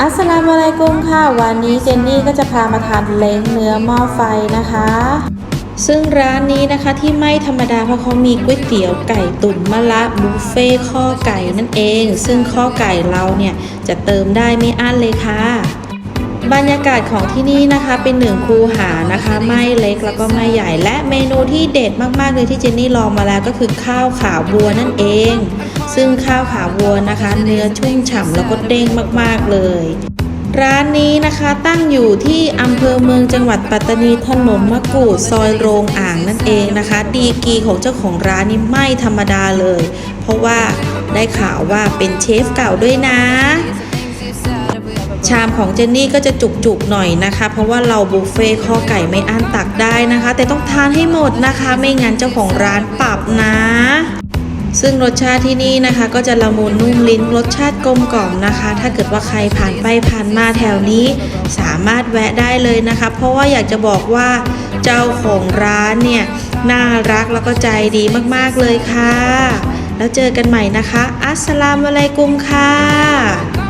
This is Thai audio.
อัสสลามุอะลัยกุมค่ะ วันนี้เจนนี่ก็จะพามาทานเล้งเนื้อหม้อไฟนะคะ ซึ่งร้านนี้นะคะที่ไม่ธรรมดาเพราะเขามีก๋วยเตี๋ยวไก่ตุ๋นมะละบุฟเฟ่ข้อไก่นั่นเอง ซึ่งข้อไก่เราเนี่ยจะเติมได้ไม่อั้นเลยค่ะ บรรยากาศของที่นี่นะคะเป็นหนึ่งคูหานะคะ ไม่เล็กแล้วก็ไม่ใหญ่และเมนูที่เด็ดมากๆเลยที่เจนนี่ลองมาแล้วก็คือข้าวขาวัวนั่นเอง ซึ่งข้าวขาวัวนะคะ เนื้อชุ่มฉ่ำแล้วก็เด้งมากๆเลย ร้านนี้นะคะตั้งอยู่ที่อำเภอเมืองจังหวัดปัตตานีถนนมะกรูดซอยโรงอ่างนั่นเองนะคะ ดีกรีของเจ้าของร้านนี่ไม่ธรรมดาเลย เพราะว่าได้ข่าวว่าเป็นเชฟเก่าด้วยนะชามของเจนนี่ก็จะจุกๆหน่อยนะคะ เพราะว่าเราบุฟเฟ่ข้อไก่ไม่อั้นตักได้นะคะ แต่ต้องทานให้หมดนะคะ ไม่งั้นเจ้าของร้านปรับนะ ซึ่งรสชาติที่นี่นะคะ ก็จะละมุนนุ่มลิ้นรสชาติกลมกล่อมนะคะ ถ้าเกิดว่าใครผ่านไปผ่านมาแถวนี้ สามารถแวะได้เลยนะคะ เพราะว่าอยากจะบอกว่าเจ้าของร้านเนี่ยน่ารักแล้วก็ใจดีมากๆเลยค่ะ แล้วเจอกันใหม่นะคะ อัสสลามุอะลัยกุมค่ะ